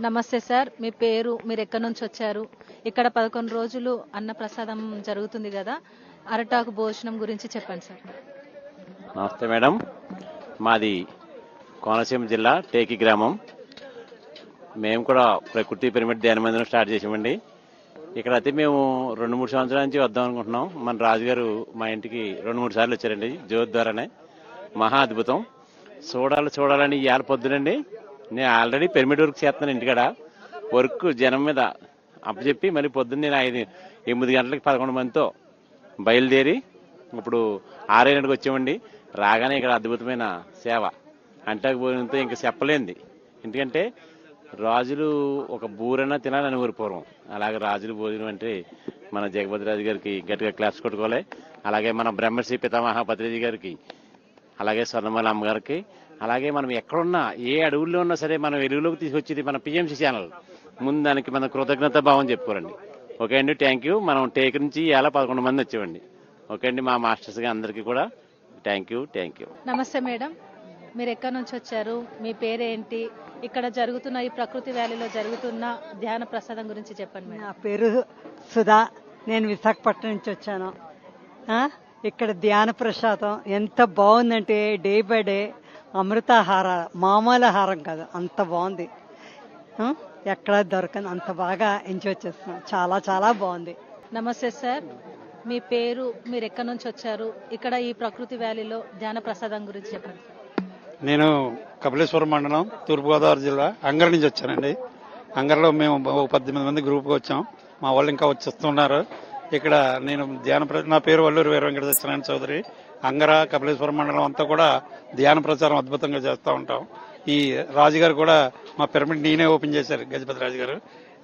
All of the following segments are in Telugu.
నమస్తే సార్ మీ పేరు మీరు ఎక్కడి నుంచి వచ్చారు? ఇక్కడ పదకొండు రోజులు అన్న ప్రసాదం జరుగుతుంది కదా అరటాకు భోజనం గురించి చెప్పండి సార్. నమస్తే మేడం. మాది కోనసీమ జిల్లా టేకి గ్రామం. మేము కూడా ప్రకృతి పిరమిడ్ ధ్యాన మందిరం స్టార్ట్ చేసామండి. ఇక్కడ అయితే మేము రెండు మూడు సంవత్సరాల నుంచి వద్దాం అనుకుంటున్నాం. మన రాజుగారు మా ఇంటికి రెండు మూడు సార్లు వచ్చారండి జ్యోతి ద్వారానే. మహా అద్భుతం. చూడాలి చూడాలని ఇవాళ పొద్దునండి. నేను ఆల్రెడీ పిరమిడ్ వర్క్ చేస్తున్నాను ఇంటికాడ. వర్క్ జనం మీద అప్పచెప్పి మళ్ళీ పొద్దున్న నేను ఐదు ఎనిమిది గంటలకి పదకొండు మందితో బయలుదేరి ఇప్పుడు ఆరే వచ్చామండి. రాగానే ఇక్కడ అద్భుతమైన సేవ. అంటాకు పోయినంత ఇంకా చెప్పలేంది. ఎందుకంటే రాజులు ఒక బూరైనా తినాలని ఊరి పూర్వం. అలాగే రాజులు భోజనం అంటే మన జగపతి రాజు గారికి గట్టిగా క్లాస్ కొట్టుకోవాలి. అలాగే మన బ్రహ్మశ్రీ పితామహ పత్రిజీ గారికి అలాగే స్వర్ణమాల అమ్మగారికి అలాగే మనం ఎక్కడున్నా ఏ అడవుల్లో ఉన్నా సరే మనం వెలుగులోకి తీసుకొచ్చేది మన పిఎంసి ఛానల్ ముందు దానికి మన కృతజ్ఞత భావం చెప్పుకోరండి ఓకే అండి థ్యాంక్ యూ మనం టేక్ నుంచి ఇలా పదకొండు మంది వచ్చామండి. ఓకే అండి మా మాస్టర్స్గా అందరికీ కూడా థ్యాంక్ యూ థ్యాంక్ యూ నమస్తే మేడం. మీరు ఎక్కడి నుంచి వచ్చారు? మీ పేరేంటి? ఇక్కడ జరుగుతున్న ఈ ప్రకృతి వ్యాలీలో జరుగుతున్న ధ్యాన ప్రసాదం గురించి చెప్పండి మేడం. నా పేరు సుధా. నేను విశాఖపట్నం నుంచి వచ్చాను. ఆ, ఇక్కడ ధ్యాన ప్రసాదం ఎంత బాగుందంటే డే బై డే అమృతాహార మామూలు ఆహారం కాదు అంత బాగుంది. ఎక్కడ దొరకని అంత బాగా ఎంజాయ్ చేస్తున్నాం. చాలా చాలా బాగుంది. నమస్తే సార్. మీ పేరు మీరు ఎక్కడి నుంచి వచ్చారు? ఇక్కడ ఈ ప్రకృతి వ్యాలీలో ధ్యాన ప్రసాదం గురించి చెప్పండి. నేను కపిలేశ్వరం మండలం తూర్పుగోదావరి జిల్లా అంగర్ నుంచి వచ్చానండి. అంగర్లో మేము ఒక పద్దెనిమిది మంది గ్రూప్గా వచ్చాం. మా వాళ్ళు ఇంకా వచ్చేస్తున్నారు. ఇక్కడ నేను ధ్యాన ప్ర- నా పేరు వల్లూరు వీర వెంకట సత్యనారాయణ చౌదరి. అంగర కపిలేశ్వరం మండలం అంతా కూడా ధ్యాన ప్రచారం అద్భుతంగా చేస్తూ ఉంటాం. ఈ రాజుగారు కూడా మా పిరమిడ్ నేనే ఓపెన్ చేశారు గజపతి రాజు గారు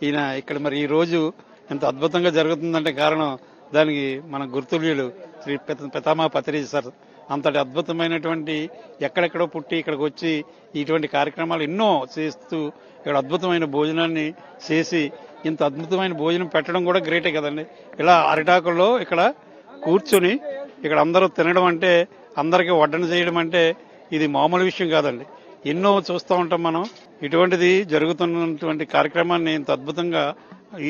ఈయన ఇక్కడ మరి ఈ రోజు ఎంత అద్భుతంగా జరుగుతుందంటే కారణం దానికి మన గుర్తుల్యులు శ్రీ పితామా పితామహ సార్. అంతటి అద్భుతమైనటువంటి ఎక్కడెక్కడో పుట్టి ఇక్కడికి వచ్చి ఇటువంటి కార్యక్రమాలు ఎన్నో చేస్తూ ఇక్కడ అద్భుతమైన భోజనాన్ని చేసి ఇంత అద్భుతమైన భోజనం పెట్టడం కూడా గ్రేటే కదండి. ఇలా అరిటాకుల్లో ఇక్కడ కూర్చొని ఇక్కడ అందరూ తినడం అంటే అందరికీ వడ్డన చేయడం అంటే ఇది మామూలు విషయం కాదండి. ఎన్నో చూస్తూ ఉంటాం మనం. ఇటువంటిది జరుగుతున్నటువంటి కార్యక్రమాన్ని ఇంత అద్భుతంగా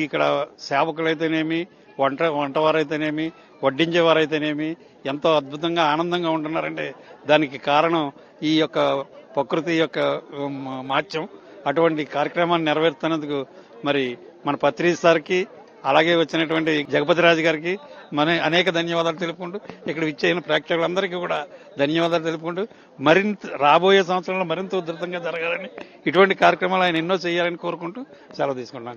ఇక్కడ సేవకులైతేనేమి వంట వంటవారైతేనేమి వడ్డించేవారైతేనేమి ఎంతో అద్భుతంగా ఆనందంగా ఉంటున్నారంటే దానికి కారణం ఈ యొక్క ప్రకృతి యొక్క మాత్యం. అటువంటి కార్యక్రమాన్ని నెరవేరుతున్నందుకు మరి మన పత్రిక సార్కి అలాగే వచ్చినటువంటి జగపతి రాజు గారికి మన అనేక ధన్యవాదాలు తెలుపుకుంటూ ఇక్కడ విచ్చేయన ప్రేక్షకులందరికీ కూడా ధన్యవాదాలు తెలుపుకుంటూ మరింత రాబోయే సంవత్సరంలో మరింత ఉధృతంగా జరగాలని ఇటువంటి కార్యక్రమాలు ఆయన ఎన్నో చేయాలని కోరుకుంటూ సెలవు తీసుకుంటాను